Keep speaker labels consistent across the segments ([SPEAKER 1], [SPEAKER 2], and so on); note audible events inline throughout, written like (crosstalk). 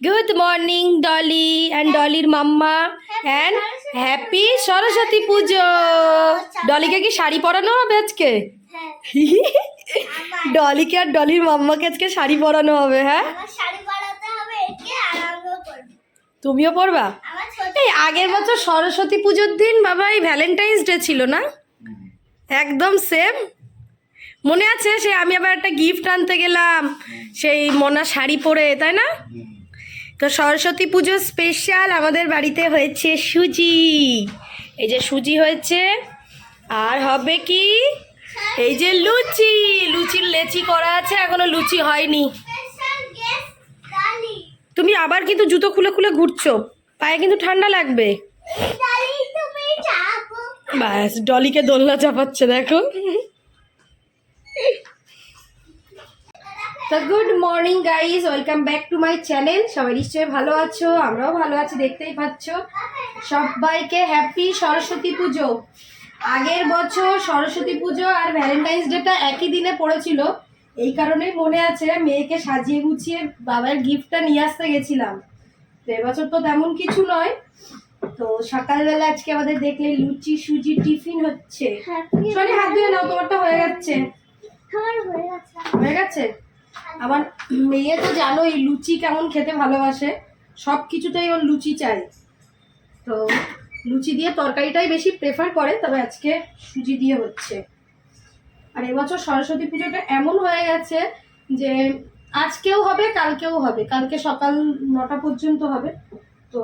[SPEAKER 1] Good morning Dolly and ডলির mamma and happy Saraswati Pujo ডলিকে কি শাড়ি পরানো হবে আজকে?
[SPEAKER 2] হ্যাঁ।
[SPEAKER 1] ডলিকে আর ডলির মাম্মাকে আজকে শাড়ি পরানো হবে হ্যাঁ? তুমিও পরবা? এই আগের বছর সরস্বতী পুজোর দিন বাবা এই ভ্যালেন্টাইন্স ডে ছিল না? একদম সেম মনে আছে সে আমি আবার একটা গিফট আনতে গেলাম সেই মোনা শাড়ি পরে তাই না? তো সরস্বতী পুজো স্পেশাল আমাদের বাড়িতে হয়েছে সুজি। এই যে সুজি হয়েছে, আর হবে কি? এই যে লুচি। লুচির লেচি করা আছে, এখনও লুচি হয়নি। তুমি আবার কিন্তু জুতো খুলে খুলে ঘুরছো। পায়ে কিন্তু ঠান্ডা লাগবে। ব্যাস ডলিকে দোলনা চাপাচ্ছে, দেখো। তো good morning guys welcome back to my channel সবাই নিশ্চয়ই ভালো আছো? আমরাও ভালো আছি দেখতেই পাচ্ছ। সবাইকে হ্যাপি সরস্বতী পুজো। আগের বছর সরস্বতী পুজো আর ভ্যালেন্টাইন্স ডেটা একই দিনে পড়েছিল। এই কারণেই মনে আছে মেয়েকে সাজিয়ে গুছিয়ে বাবার গিফটটা নিয়ে আসতে গেছিলাম। তো এবছর তো তেমন কিছু নয়। তো সকালবেলা আজকে আমাদের দেখলে লুচি সুজি টিফিন হচ্ছে। সোনি হাত ধুয়ে নাও তোমারটা হয়ে যাচ্ছে
[SPEAKER 2] হয়ে
[SPEAKER 1] হয়ে গেছে? আমার মেয়ে তো জানোই লুচি কেমন খেতে ভালোবাসে, সব কিছুতেই ওর লুচি চাই। তো লুচি দিয়ে তরকারিটাই বেশি প্রেফার করে, তবে আজকে সুজি দিয়ে হচ্ছে। আর এবছর সরস্বতী পুজোটা এমন হয়ে গেছে যে আজকেও হবে, কালকেও হবে। কালকে সকাল নটা পর্যন্ত হবে। তো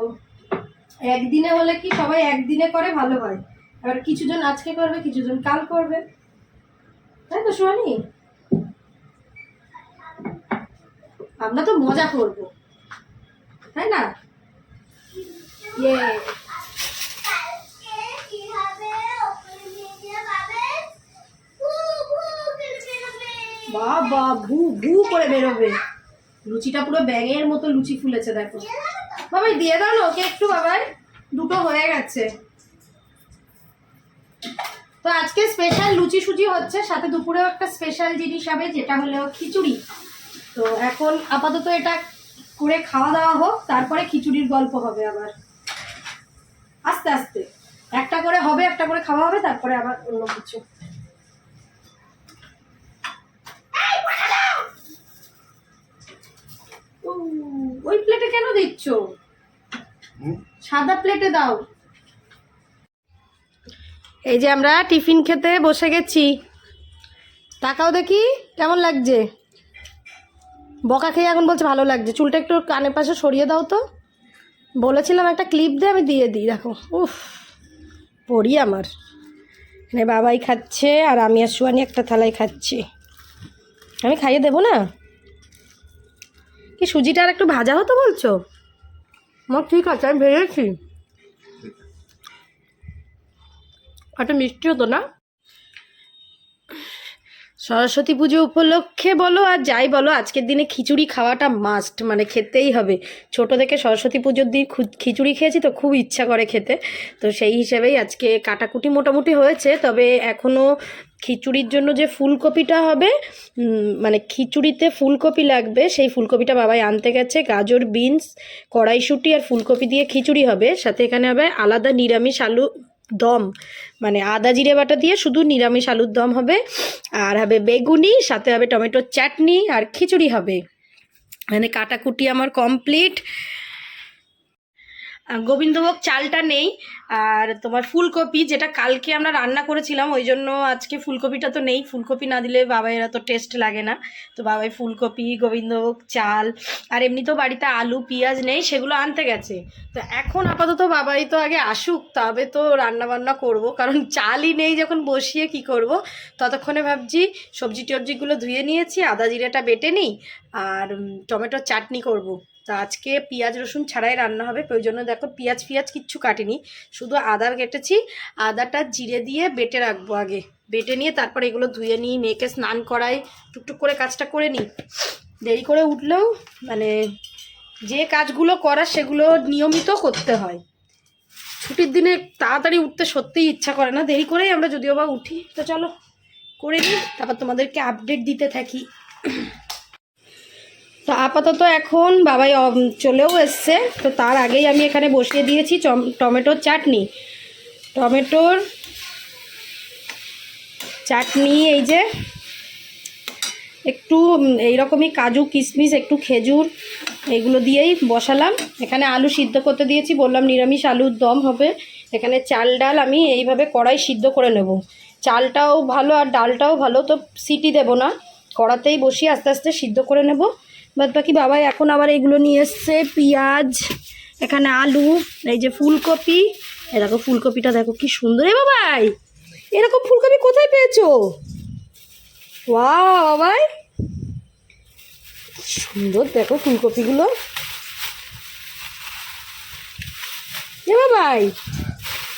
[SPEAKER 1] একদিনে হলে কি সবাই একদিনে করে, ভালো হয়। এবার কিছুজন আজকে করবে, কিছুজন কাল করবে। তাই তো সোয়ানি আমরা তো মজা করব। তাই না? ইয়ে। বাবা, ভু ভু করে বেরোবে। লুচিটা পুরো ব্যাঙের মতো লুচি ফুলেছে, দেখো। বাবাই, দিয়ে দাও না ওকে একটু, বাবাই। দুটো হয়ে গেছে। তো আজকে স্পেশাল লুচি সুজি হচ্ছে, সাথে দুপুরেও একটা স্পেশাল জিনিস হবে, যেটা হলো খিচুড়ি। তো এখন আপাতত এটা করে খাওয়া দাওয়া হোক তারপরে খিচুড়ির গল্প হবে আবার। আস্তে আস্তে। একটা করে হবে একটা করে খাওয়া হবে তারপরে আবার অন্য কিছু। ওই প্লেটে কেন দিচ্ছ? সাদা প্লেটে দাও। এই যে আমরা টিফিন খেতে বসে গেছি। তাকাও দেখি কেমন লাগছে? বকা খেয়ে এখন বলছে ভালো লাগছে। চুলটা একটু কানের পাশে সরিয়ে দাও তো। বলেছিলাম একটা ক্লিপ দিয়ে আমি দিয়ে দিই। দেখো, উফ পড়ি আমার। এখানে বাবাই খাচ্ছে, আর আমি আর সুয়ানি একটা থালায় খাচ্ছি। আমি খাইয়ে দেবো না? কি সুজিটা আর একটু ভাজা হতো বলছো? আমার ঠিক আছে আমি ভেজেছি। একটা মিষ্টি হতো না? সরস্বতী পুজো উপলক্ষে বলো আর যাই বলো, আজকের দিনে খিচুড়ি খাওয়াটা মাস্ট মানে খেতেই হবে। ছোট থেকে সরস্বতী পুজোর দিন খিচুড়ি খেয়েছি তো খুব ইচ্ছা করে খেতে। তো সেই হিসেবেই আজকে কাটাকুটি মোটামুটি হয়েছে, তবে এখনও খিচুড়ির জন্য যে ফুলকপিটা হবে মানে খিচুড়িতে ফুলকপি লাগবে, সেই ফুলকপিটা বাবাই আনতে গেছে। গাজর, বিনস, কড়াইশুঁটি আর ফুলকপি দিয়ে খিচুড়ি হবে। সাথে এখানে হবে আলাদা নিরামিষ আলু দম মানে আদা জিরে বাটা দিয়ে শুধু নিরামিষ আলুর দম হবে, আর হবে বেগুনি, সাথে হবে টমেটোর চাটনি, আর খিচুড়ি হবে। মানে কাটাকুটি আমার কমপ্লিট গোবিন্দভোগ চালটা নেই, আর তোমার ফুলকপি যেটা কালকে আমরা রান্না করেছিলাম, ওই জন্য আজকে ফুলকপিটা তো নেই। ফুলকপি না দিলে বাবাইয়ের তো টেস্ট লাগে না। তো বাবাই ফুলকপি, গোবিন্দভোগ চাল, আর এমনিতেও বাড়িতে আলু, পেঁয়াজ নেই, সেগুলো আনতে গেছে। তো এখন আপাতত বাবাই তো আগে আসুক, তবে তো রান্না বান্না করব, কারণ চালই নেই যখন বসিয়ে কি করব। ততক্ষণে ভাবছি সবজি টবজিগুলো ধুয়ে নিয়েছি, আদা জিরেটা বেটে নিই, আর টমেটোর চাটনি করব। তো আজকে পেঁয়াজ, রসুন ছাড়াই রান্না হবে জন্য দেখো পেঁয়াজ, ফিয়াজ কিচ্ছু কাটিনি, শুধু আদার কেটেছি, আদাটা জিরে দিয়ে বেটে রাখব আগে, বেটে নিয়ে তারপর এগুলো ধুয়ে নিই, মেয়েকে স্নান করাই, টুকটুক করে কাজটা করে নিই, দেরি করে উঠলেও মানে যে কাজগুলো করার সেগুলো নিয়মিত করতে হয়, ছুটির দিনে তাড়াতাড়ি উঠতে সত্যিই ইচ্ছা করে না, দেরি করেই আমরা যদিও বা উঠি, তো চলো করে নিই, তারপর তোমাদেরকে আপডেট দিতে থাকি। তো আপাতত এখন বাবাই চলেও এসছে। তো তার আগেই আমি এখানে বসিয়ে দিয়েছি টমেটোর চাটনি। টমেটোর চাটনি, এই যে একটু এইরকমই কাজু, কিশমিশ, একটু খেজুর, এগুলো দিয়েই বসালাম। এখানে আলু সিদ্ধ করতে দিয়েছি, বললাম নিরামিষ আলুর দম হবে। এখানে চাল ডাল আমি এইভাবে কড়াই সিদ্ধ করে নেব। চালটাও ভালো আর ডালটাও ভালো, তো সিটি দেব না। কড়াতেই বসিয়ে আস্তে আস্তে সিদ্ধ করে নেব। বাদ বাকি বাবাই এখন আবার এগুলো নিয়ে এসছে, পেঁয়াজ, এখানে আলু, এই যে ফুলকপি। এ দেখো, ফুলকপিটা দেখো কি সুন্দর। এ বাবাই, এরকম ফুলকপি কোথায় পেয়েছ? ওয়াও বাবাই, সুন্দর দেখো ফুলকপিগুলো। এ বাবাই,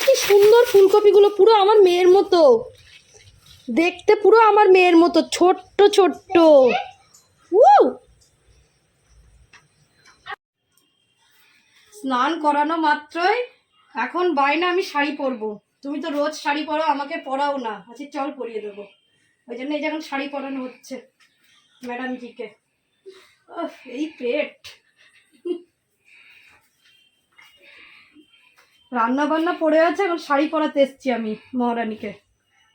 [SPEAKER 1] কি সুন্দর ফুলকপিগুলো, পুরো আমার মেয়ের মতো। দেখতে পুরো আমার মেয়ের মতো, ছোট্ট ছোট্ট। উউ! স্নান করানো মাত্রই এখন বায়না আমি শাড়ি পরবো। তুমি তো রোজ শাড়ি পরো, আমাকে পরাও না। আচ্ছা চল পরিয়ে দেবো। ওই জন্য এই যে এখন শাড়ি পরানো হচ্ছে ম্যাডামজিকে। এই পেট। রান্না বান্না পড়ে আছে, এখন শাড়ি পরাতে এসছি আমি মহারানীকে।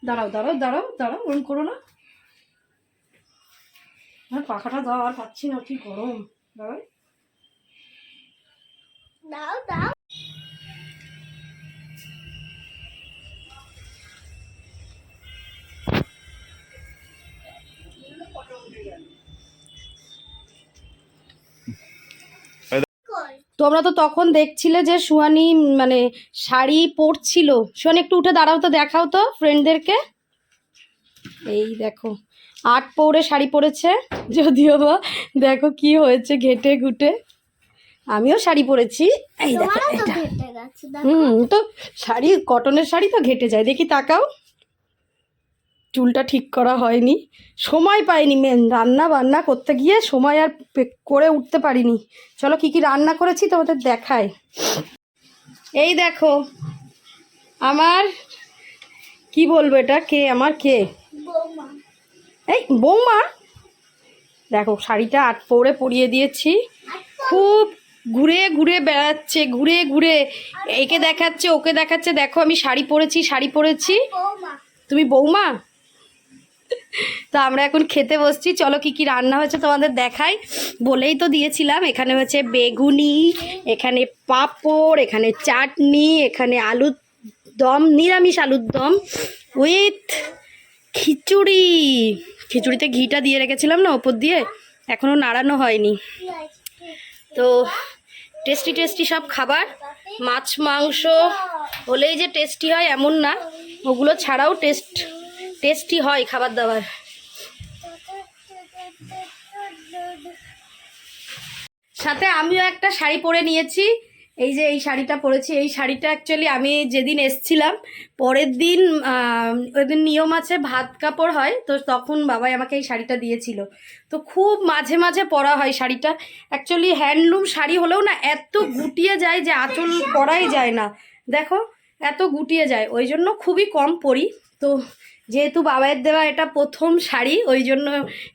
[SPEAKER 1] দাঁড়াও দাঁড়াও দাঁড়াও দাঁড়াও ওরম করো না। পাখাটা দাও, আর পাচ্ছি না, কি গরম। দাঁড়াও।
[SPEAKER 2] দাও দাও
[SPEAKER 1] তোমরা তো তখন দেখছিলে যে সুহানি মানে শাড়ি পরছিল। সুহানি একটু উঠে দাঁড়াও তো দেখাও তো ফ্রেন্ডদেরকে এই দেখো আট পৌরে শাড়ি পরেছে যদিও বা দেখো কি হয়েছে ঘেটে ঘুটে। আমিও শাড়ি পরেছি। এই দেখো এটা। হুম তো শাড়ি কটনের শাড়ি তো ঘেটে যায়। দেখি তাকাও। চুলটা ঠিক করা হয়নি। সময় পাইনি মেন রান্না বান্না করতে গিয়ে সময় আর করে উঠতে পারিনি। চলো কি কি রান্না করেছি তোমাদের দেখায় এই দেখো আমার কি বলব এটা? কে? আমার কে? এই বৌমা? দেখো শাড়িটা আট পৌরে পরিয়ে দিয়েছি। খুব ঘুরে ঘুরে বেড়াচ্ছে, ঘুরে ঘুরে। একে দেখাচ্ছে, ওকে দেখাচ্ছে। দেখো, আমি শাড়ি পরেছি শাড়ি পরেছি। তুমি বৌমা? তো আমরা এখন খেতে বসছি। চলো কি কি রান্না হয়েছে তোমাদের দেখাই। বলেই তো দিয়েছিলাম, এখানে হচ্ছে বেগুনি, এখানে পাঁপড়, এখানে চাটনি, এখানে আলুর দম, নিরামিষ আলুর দম উইথ খিচুড়ি। খিচুড়িতে ঘিটা দিয়ে রেখেছিলাম না ওপর দিয়ে এখনও নাড়ানো হয়নি। তো টেস্টি টেস্টি সব খাবার। মাছ, মাংস হলেই যে টেস্টি হয় এমন না। ওগুলো ছাড়াও টেস্ট টেস্টি হয় খাবার দাবার। সাথে আমিও একটা শাড়ি পরে নিয়েছি। এই যে এই শাড়িটা পরেছি, এই শাড়িটা অ্যাকচুয়ালি আমি যেদিন এসছিলাম, পরের দিন ওই দিন নিয়ম আছে ভাত কাপড় হয়, তো তখন বাবাই আমাকে এই শাড়িটা দিয়েছিল। তো খুব মাঝে মাঝে পরা হয় শাড়িটা। অ্যাকচুয়ালি হ্যান্ডলুম শাড়ি হলেও না এত গুটিয়ে যায় যে আঁচল পরাই যায় না। দেখো, এত গুটিয়ে যায়, ওই জন্য খুবই কম পরি। তো যেহেতু বাবাইয়ের দেওয়া এটা প্রথম শাড়ি, ওই জন্য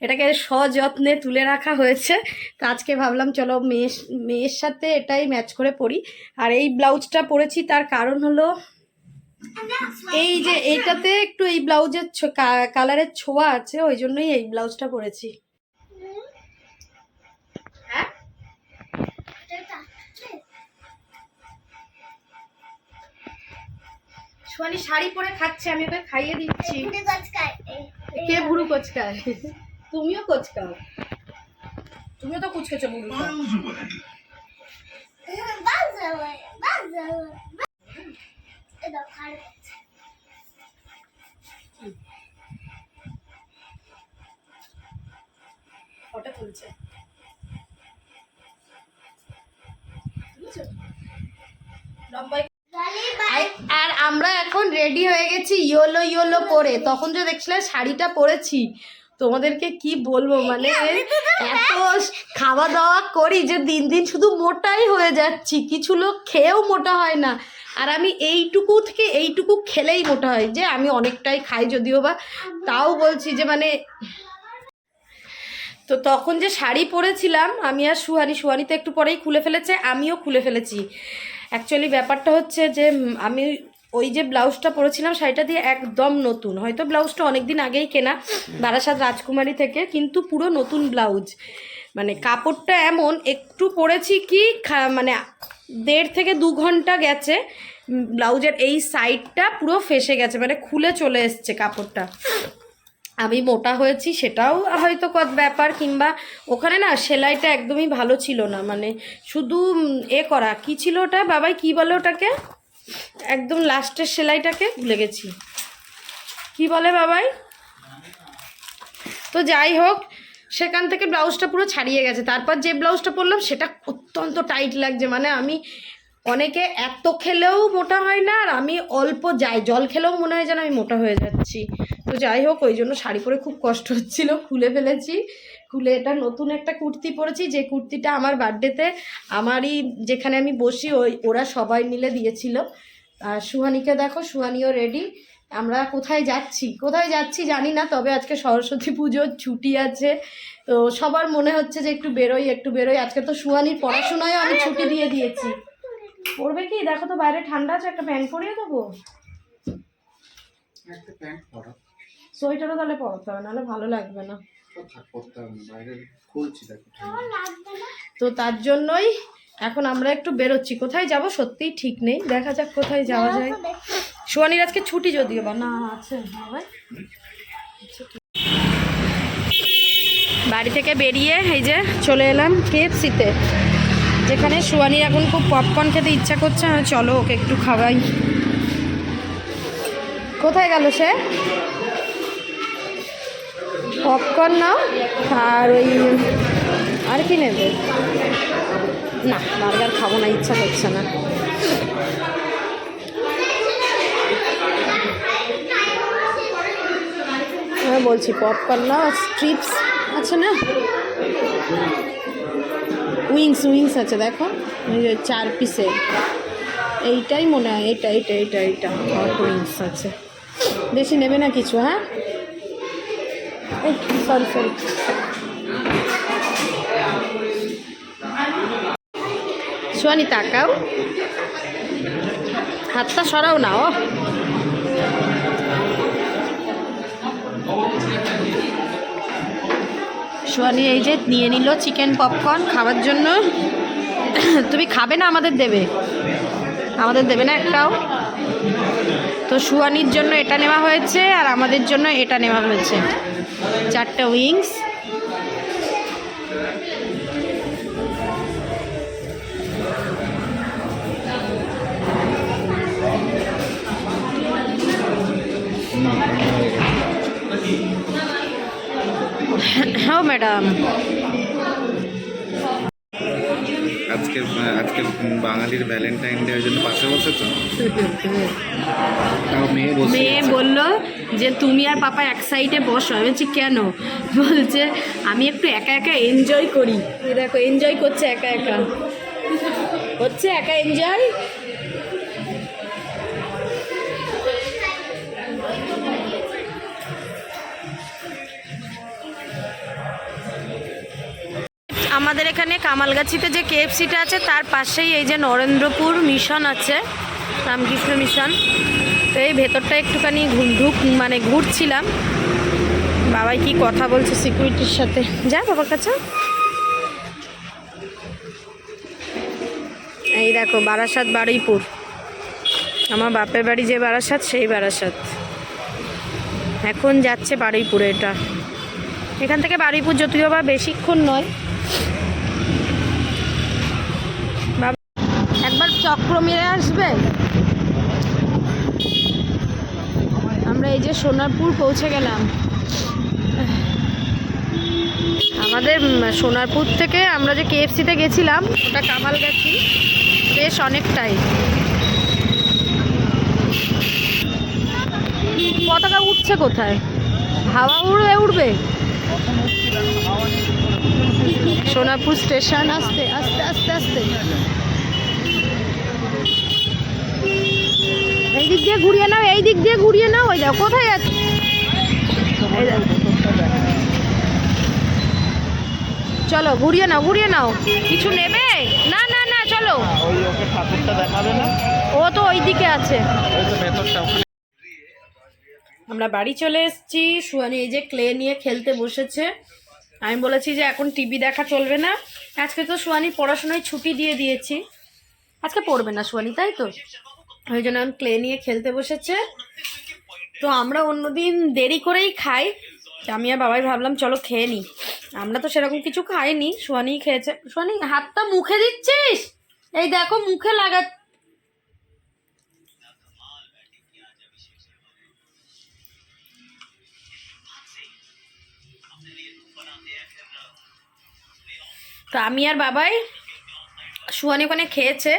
[SPEAKER 1] এটাকে সযত্নে তুলে রাখা হয়েছে। তো আজকে ভাবলাম, চলো মেয়ের মেয়ের সাথে এটাই ম্যাচ করে পরি আর এই ব্লাউজটা পরেছি, তার কারণ হলো এই যে এইটাতে একটু এই ব্লাউজের কালারের ছোঁয়া আছে, ওই জন্যই এই ব্লাউজটা পরেছি। সোয়ালি শাড়ি পরে খাচ্ছে আমি ওকে খাইয়ে দিচ্ছি। কে বুড়ো কোচকায়? তুমিও কোচকাও। তুমিও তো কুচকেছো
[SPEAKER 2] খাড়ে
[SPEAKER 1] ফটো তুলছে। লম্বাই
[SPEAKER 2] বাই
[SPEAKER 1] আর- আমরা এখন রেডি হয়ে গেছি ইয়োলো ইয়োলো পরে। তখন যে দেখছিলাম শাড়িটা পরেছি। তোমাদেরকে কি বলব মানে এত খাওয়া দাওয়া করি যে দিন দিন শুধু মোটাই হয়ে যাচ্ছি। কিছু লোক খেয়েও মোটা হয় না। আর আমি এইটুকু থেকে এইটুকু খেলেই মোটা হয় যে আমি অনেকটাই খাই যদিও বা। তাও বলছি যে মানে তো তখন যে শাড়ি পরেছিলাম আমি আর সুহানি সুহানি তো একটু পরেই খুলে ফেলেছে আমিও খুলে ফেলেছি। অ্যাকচুয়ালি ব্যাপারটা হচ্ছে যে আমি ওই যে ব্লাউজটা পরেছিলাম, শাড়িটা দিয়ে একদম নতুন। হয়তো ব্লাউজটা অনেক দিন আগেই কেনা, বারাসাত রাজকুমারী থেকে, কিন্তু পুরো নতুন ব্লাউজ। মানে কাপড়টা এমন, একটু পরেছি কি মানে দেড় থেকে দু ঘণ্টা গেছে ব্লাউজের এই সাইডটা পুরো ফেসে গেছে মানে খুলে চলে এসছে কাপড়টা। আমি মোটা হয়েছি সেটাও হয়তো কত ব্যাপার কিংবা ওখানে না সেলাইটা একদমই ভালো ছিল না মানে শুধু এ করা। কি ছিল ওটা? বাবাই, কি বলে ওটাকে? একদম লাস্টের সেলাইটাকে ভুলে গেছি। কি বলে বাবাই? তো যাই হোক, সেখান থেকে ব্লাউজটা পুরো ছাড়িয়ে গেছে। তারপর যে ব্লাউজটা পরলাম, সেটা অত্যন্ত টাইট লাগছে। মানে আমি অনেকে এত খেলেও মোটা হয় না, আর আমি অল্প যাই। জল খেলেও মনে হয় যেন আমি মোটা হয়ে যাচ্ছি। যাই হোক, ওই জন্য শাড়ি পরে খুব কষ্ট হচ্ছিল, খুলে ফেলেছি। খুলে এটা নতুন একটা কুর্তি পরেছি, যে কুর্তিটা আমার বার্থডেতে আমারই যেখানে আমি বসি, ওই ওরা সবাই মিলে দিয়েছিল। আর সুহানিকে দেখো, সুহানিও রেডি আমরা কোথায় যাচ্ছি? কোথায় যাচ্ছি জানি না, তবে আজকে সরস্বতী পুজোর ছুটি আছে। তো সবার মনে হচ্ছে যে একটু বেরোই একটু বেরোই। আজকে তো সুহানির পড়াশোনায়ও আমি ছুটি দিয়ে দিয়েছি। পড়বে কি? দেখো তো বাইরে ঠান্ডা আছে, একটা প্যান্ট পরিয়ে দেবো?
[SPEAKER 3] একটা প্যান্ট পরো।
[SPEAKER 1] সোয়েটারও তাহলে পরতে হবে নাহলে ভালো লাগবে না।
[SPEAKER 3] তো থাক পরতে হবে না বাইরে খুলছি দেখো
[SPEAKER 2] লাগবে না।
[SPEAKER 1] তো তার জন্যই এখন আমরা একটু বেরোচ্ছি। কোথায় যাব? সত্যিই ঠিক নেই। দেখা যাক কোথায় যাওয়া যায়। সোয়ানির আজকে ছুটি যদিও বা না আছে বাড়ি থেকে বেরিয়ে এই যে চলে এলাম কেএফসিতে যেখানে সোয়ানির এখন খুব পপকর্ন খেতে ইচ্ছা করছে। চলো ওকে একটু খাওয়াই। কোথায় গেল সে? পপকর্ন নাও, আর ওই, আর কি নেবে? না, বার্গার খাব না, ইচ্ছা করছে না। হ্যাঁ বলছি পপকর্ন নাও স্ট্রিপস আছে না? উইংস উইংস আছে, দেখো। চার পিসের এইটাই মনে হয় এটা এটা এটা এইটা। হট উইংস আছে। বেশি নেবে না কিছু হ্যাঁ? সরি সরি সোয়ানি তাকাও। হাতটা সরাও না ও সোয়ানি এই যে নিয়ে নিল চিকেন পপকর্ন খাওয়ার জন্য। তুমি খাবে না আমাদের দেবে? আমাদের দেবে না একটাও? তো সুয়ানির জন্য এটা নেওয়া হয়েছে আর আমাদের জন্য এটা নেওয়া হয়েছে। চারটে উইংস হ্যাঁ ম্যাডাম
[SPEAKER 3] আজকে আজকে বাঙালির ভ্যালেন্টাইন ডে জন্য পাশে বসেছো মেয়ে আছে।
[SPEAKER 1] বলল যে তুমি আর পাপা এক সাইডে বসো। আমি বলছি কেন? বলছে আমি একটু একা একা এনজয় করি। দেখো এনজয় করছে একা একা। হচ্ছে একা এনজয় আমাদের এখানে কামালগাছিতে যে কেএফসিটা আছে, তার পাশেই এই যে নরেন্দ্রপুর মিশন আছে, রামকৃষ্ণ মিশন। তো এই ভেতরটা একটুখানি ঢুক মানে ঘুরছিলাম। বাবাই কি কথা বলছে সিকিউরিটির সাথে। যা বাবার কাছে। এই দেখো, বারাসাত, বারুইপুর। আমার বাপের বাড়ি যে বারাসাত, সেই বারাসাত। এখন যাচ্ছে বারুইপুরে এটা। এখান থেকে বারুইপুর যদিও বা বেশিক্ষণ নয় বাবা চক্র আসবে? আমরা এই যে সোনারপুর পৌঁছে গেলাম। আমাদের সোনারপুর থেকে আমরা যে কেএফসিতে গেছিলাম, ওটা কামাল গেছি বেশ অনেকটাই। পতাকা উঠছে কোথায়? হাওয়া উড়বে? উঠবে সোনারপুর স্টেশন, আসতে, আস্তে আস্তে আস্তে। এই দিক দিয়ে ঘুরিয়ে নাও এই দিক দিয়ে ঘুরিয়ে নাও ওই দেখো কোথায় দেখো। চলো ঘুরিয়ে নাও ঘুরিয়ে নাও। কিছু নেবে? না না না চলো।
[SPEAKER 3] ওই ওকে ঠাকুরটা দেখাবে না
[SPEAKER 1] ও তো ওই দিকে আছে।
[SPEAKER 3] ওই তো ভেতরটা
[SPEAKER 1] আমরা বাড়ি চলে এসেছি। সুয়ানি এই যে ক্লে নিয়ে খেলতে বসেছে। আমি বলেছি যে এখন টিভি দেখা চলবে না। আজকে তো সুয়ানি পড়াশোনায় ছুটি দিয়ে দিয়েছি। আজকে পড়বে না সুয়ানি তাই তো? ওই জন্য এখন ক্লে নিয়ে খেলতে বসেছে। তো আমরা অন্যদিন দেরি করেই খাই। আমি আর বাবাই ভাবলাম, চলো খেয়ে নিই আমরা তো সেরকম কিছু খাইনি সোয়ানিই খেয়েছে। সোয়ানি হাতটা মুখে দিচ্ছিস? এই দেখো, মুখে লাগা তো আমি আর বাবাই সুয়ানি ওখানে খেয়েছে।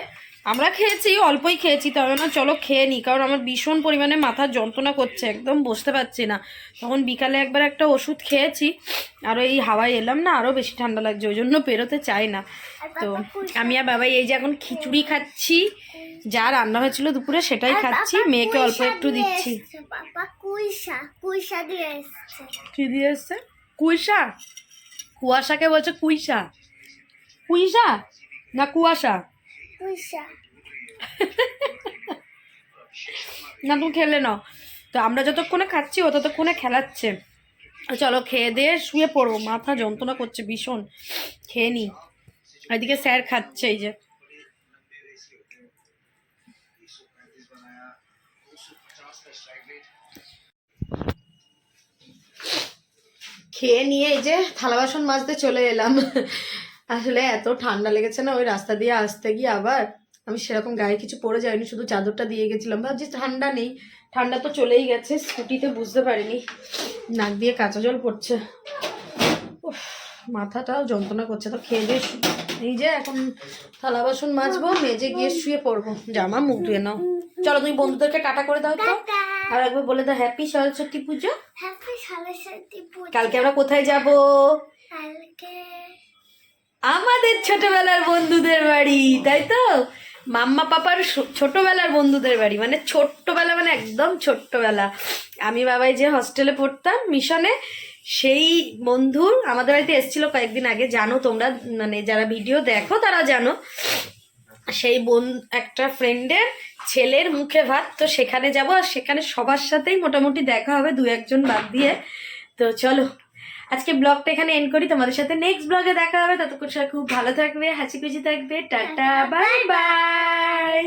[SPEAKER 1] আমরা খেয়েছি অল্পই খেয়েছি তবে না চলো খেয়ে নিই কারণ আমার ভীষণ পরিমাণে মাথার যন্ত্রণা করছে একদম বসতে পারছি না। তখন বিকালে একবার একটা ওষুধ খেয়েছি আরও এই হাওয়ায় এলাম না আরও বেশি ঠান্ডা লাগছে ওই জন্য পেরোতে চাই না। তো আমি আর বাবাই এই যে এখন খিচুড়ি খাচ্ছি যা রান্না হয়েছিল দুপুরে সেটাই খাচ্ছি মেয়েকে অল্প একটু দিচ্ছি। কি দিয়ে এসছে? কুইশা? কুয়াশাকে বলছে কুইশা। কুইশা? না কুয়াশা? (laughs) না তুমি খেলে নাও। তো আমরা যতক্ষণে খাচ্ছি, ও ততক্ষণে খেলাচ্ছে। চলো, খেয়ে দিয়ে শুয়ে পড়ব। মাথা যন্ত্রণা করছে ভীষণ। খেয়ে নি। এদিকে স্যার খাচ্ছে, এই যে। খেয়ে নিয়ে এই যে থালা বাসন মাজতে চলে এলাম। আসলে এত ঠান্ডা লেগেছে না ওই রাস্তা দিয়ে আসতে গিয়ে আবার আমি সেরকম গায়ে কিছু পরে যাইনি শুধু চাদরটা দিয়ে গেছিলাম। ভাবছি ঠান্ডা নেই ঠান্ডা তো চলেই গেছে স্কুটিতে বুঝতে পারিনি। নাক দিয়ে কাঁচা জল পড়ছে। উফ, মাথাটাও যন্ত্রণা করছে। তো খেয়ে দিয়ে এই যে এখন থালা বাসন মাজবো মেজে গিয়ে শুয়ে পড়ব। জামা মুখ ধুয়ে নাও। চলো তুমি বন্ধুদেরকে টাটা করে দাও তো। আর একবার বলে দাও হ্যাপি সরস্বতী পুজো।
[SPEAKER 2] হ্যাপি সরস্বতী পুজো।
[SPEAKER 1] কালকে আমরা কোথায় যাব?
[SPEAKER 2] কালকে
[SPEAKER 1] আমাদের ছোটবেলার বন্ধুদের বাড়ি, তাই তো? মাম্মা পাপার ছোটবেলার বন্ধুদের বাড়ি মানে ছোট্টবেলা মানে একদম ছোট্টবেলা। আমি বাবাই যে হস্টেলে পড়তাম, মিশনে, সেই বন্ধুর আমাদের বাড়িতে এসেছিল কয়েকদিন আগে, জানো তোমরা মানে যারা ভিডিও দেখো তারা জানো। সেই বোন, একটা ফ্রেন্ডের ছেলের মুখে ভাত, তো সেখানে যাব, আর সেখানে সবার সাথেই মোটামুটি দেখা হবে দু একজন বাদ দিয়ে। তো চলো আজকে ব্লগটা এখানে এন্ড করি। তোমাদের সাথে নেক্সট ব্লগে দেখা হবে। ততক্ষণ সবাই খুব ভালো থাকবে হাসি খুশি থাকবে। Tata bye bye